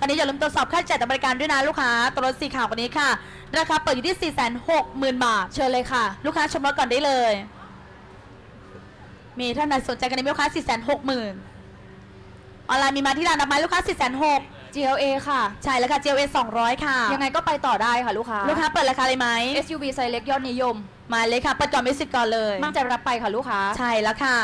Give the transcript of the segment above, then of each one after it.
ตอนนี้อย่าลืมตรวจสอบค่าใช้จ่ายต่อบริการด้วยนะลูกค้าตัวรถสีขาววันนี้ค่ะ ราคาเปิดอยู่ที่ 4 6 0 0 0 0 บาท เชิญเลยค่ะ ลูกค้าชมรถก่อนได้เลย มีท่านไหนสนใจกันในลูกค้า 4 6 0 0 0 0ออนไลน์มีมาที่ร้านดับไม้ลูกค้า 4 6 0 0 0 GLA ค่ะ ใช่แล้วค่ะ GLA 200 ค่ะ ยังไงก็ไปต่อได้ค่ะลูกค้า ลูกค้าเปิดราคาเลยไหม SUV ไซส์เล็กยอดนิยม มาเลยค่ะเปิดจอมิสิกก่อนเลย มั่นใจรับไปค่ะลูกค้า ใช่แล้วค่ะ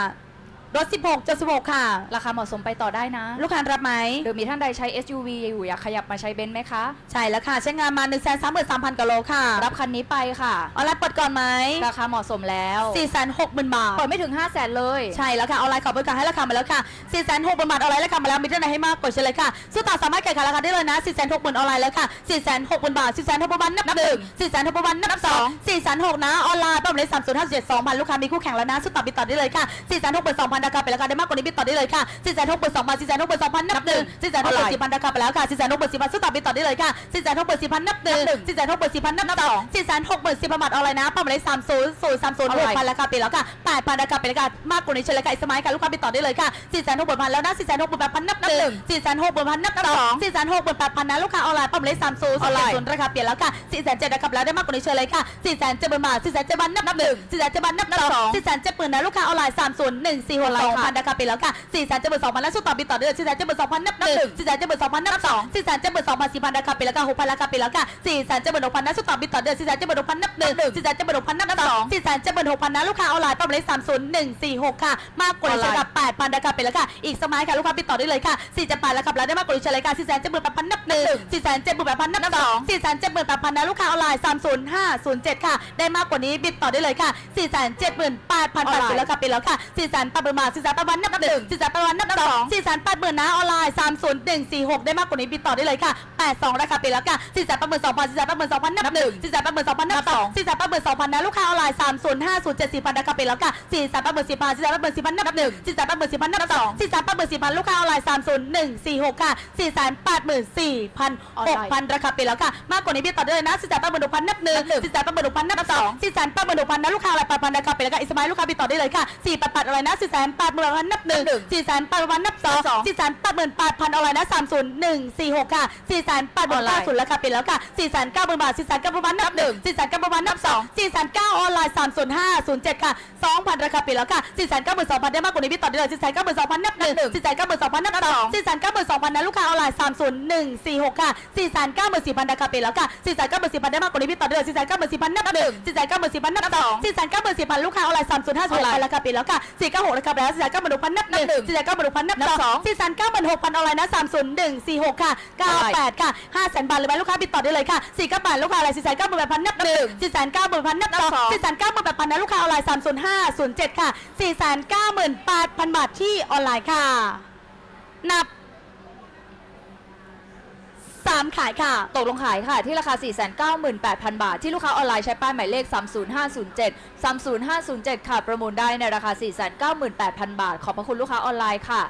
รถ 16 76 ค่ะ ราคาเหมาะสมไปต่อได้นะ ลูกค้ารับไหม หรือมีท่านใดใช้ SUV อยู่อยากขยับมาใช้เบนซ์ไหมคะ ใช่แล้วค่ะ ใช้งานมา 1 3 3 3 0 0 0กิโลค่ะ รับคันนี้ไปค่ะ ออนไลน์เปิดก่อนไหม ราคาเหมาะสมแล้ว 4 6 0 0 0 0 บาท เปิดไม่ถึง 5 0 0แสนเลย ใช่แล้วค่ะ ออนไลน์ขอบริการให้ราคามาแล้วค่ะ 4 6 0 0 0 0 บาท ออนไลน์ราคามาแล้ว มีท่านไหนให้มากกดเชิญเลยค่ะสู้ต่อสามารถแข่งขันราคาได้เลยนะ 4 6 0 0 0 0 ออนไลน์แล้วค่ะ 4 6 0 0 0 0 บาท 4 6 0 0 0 0 บาท นับหนึ่ง4 6 0 0 0 0บาท นับสอง4 6 0 0 0นะ ออนไลน์ป้อมเลย3 0 5 7 2พันลูกค้ามีคู่แข่งแล้วนะสู้ต่อบิดต่อได้เลยค่ะ4 6 0 0 0 2พันราคาไปราคาได้มากกว่านี้บิดต่อได้เลยค่ะ4 6 0 0 0 2พัน4 6 0 0 0 2พันนับหนึ่ง4 6 0 0 0 4พันราคาไปแล้วค่ะ4 6 0 0 0 4พันสู้ต่อบิดต่อได้เลยค่ะ4 6 0 0 0 4พันนับหนึ่ง4 6 0 0 0 4พันนับสอง4 6 0 0 0 4พันบาทออนไลน์นะป้อมเลย3 0 0 3 0 6พันราคาไปแล้วค่ะ8พันราคาไปแล้วค่ะมากกว่านี้เชิญเลยค่ะอีกสมัยค่ะลูกค้าบิดต่อได้เลยค่ะ4 6 0 0 0พันแล้วนะ4 6 0 0 0 8พันนับหนึ่ง4 6 0 0 0พันนับสอง4 6 0 0 0 8พันนะลูกค้าออนไลน์ป้อมเลย3 0 0ออนไลน์0ราคาเปลี่ยนแล้วค่ะ4 7 0 0ราคาแล้วได้มากกว่านี้เชิญเลยค่ะ4 7 0 0 0บาท4 7 0 0 0นับหนึ่ง4 7 0 0นับสอง4 7 0 0 0นะลูกค้าออนไลน์3 0 1 4 6 2พันราคาเปลี่ยนแล้วค่ะ4 7 0 0 2พันแล้วสู้ต่อบิดต่อได้เลย4 7 0 0 2พันนับหนึ่ง4 7 0 0 2พันนับสอง4 7 0 0 2พัน4พันราคาเปลี่ยนแล้วค่ะ6พันราคาเปลี่ยนแล้วค่ะ4 7 0 0 6พันนะสู้ต่อบิดต่อได้เลย4 7 0 0 6พันนับหนึ่ง4 7 0 0 6พันนับสอง4 7 0 0 6พันนะลูกค้าออนไลน์ป้อมเลย3 0 1 4 6ค่ะมากกว่านี้เชิญค่ะ8พันราคาเปลี่ยนแล้วค่ะอีกสมัยค่ะลูกค้าบิดต่อได้เลยค่ะ4 7 8ราคาแล้วได้มากกว่านี้เชิญเลยค่ะ4 7 0 0 8พันนับหนึ่ง4 7 0 0 8พันนับสอง4 7 0 0 8พันนะลูกค้าออนไลน์30507ค่ะได้มากกว่านี้บิดต่อได้เลยค่ะ4 7 8 0 0 0บาทแล้วค่ะเปลี่ยนแล้วค่ะ4 8 0 0 0บาท4 8 0 0 0นับหนึ่ง4 8 0 0นับสอง4 8 0 0 0นะออนไลน์30146ได้มากกว่านี้บิดต่อได้เลยค่ะ82ราคาเปลี่ยนแล้วค่ะ4 8 2 0 0 4 8 2 0 0นับหนึ่ง4 8 2 0 0นับสอง4 8 2 0 0นะลูกค้าออนไลน์30507 4,000ราคาเปลี่ยนแล้วค่ะ4 8 4 0 0 4 8 4 0 0นับหนึ่ง4 8 4 0 0นับสอง4 8 4 0 0ลูกค้าออนไลน์30146ค่ะ4 8 4 6 6,000ราคาเปลี่ยนแล้วค่ะมากกว่านี้บิดต่อได้เลยนะ4 8 6 0 0นับหนึ่ง4 8 6 0 0นับสอง4 8 8 6 0นะลูกค้าออนไลน์8,000ราคาเปลี่ยนแล้วค่ะอิสมาลูกค้าบิดต่อได้เลยค่ะ4 8 8อะไรนะ4 8 8 0 0นับหนึ่ง4 8 8 0นับสอง4 8 8 8,000ออนไลน์นะ30146ค่ะ4 8 8 0 9 0ราคาเปลี่ยนแล้วค่ะ4 9 0 0 0บาท4 9 0 0 0นับหนึ่ง4 9 0 0 0นับสอง4 9 0ออนไลน์30507ค่ะ2,000ราคาเปลี่ยนแล้วค่ะ4 9 2 0 0 0ได้มากกว่านี้บิดต่อได้เลย4 9 2 0 0นับหนึ่ง4 9 2 0 0นับสอง4 9 2 0 0นะลูกค้าออนไลน์30146ค่ะ4 9 4,000ราคาเปลี่ยนแล้วค่ะ4 9 4,000ได้มากกว่านี้บิดต่อได้เลย4 9 4,000นับหนึ่ง4 9 4,000นับสอง4 9 4,000ลูกค้าออนไลน์305ราคาเปลี่ยนแล้วค่ะ4 9 6ราคาเปลี่ยนแล้ว4 9 6,000นับหนึ่ง4 9 6,000นับสอง4 9 6,000ออนไลน์นะ30146ค่ะ98ค่ะ500,000บาทเลยไหมลูกค้าบิดต่อได้เลยค่ะ4 9 8ลูกค้าอะไร4 9 8,000นับหนึ่ง4 9 8,000นับสอง4 9 8,000นะลูกค้าออนไลน์30507ค่ะ4 98,000บาทที่ออนไลน์ค่ะนับ สามขายค่ะ ตกลงขายค่ะ ที่ราคา 498,000 บาท ที่ลูกค้าออนไลน์ใช้ป้ายหมายเลข 30507 30507 ค่ะ ประมูลได้ในราคา 498,000 บาท ขอบพระคุณลูกค้าออนไลน์ค่ะ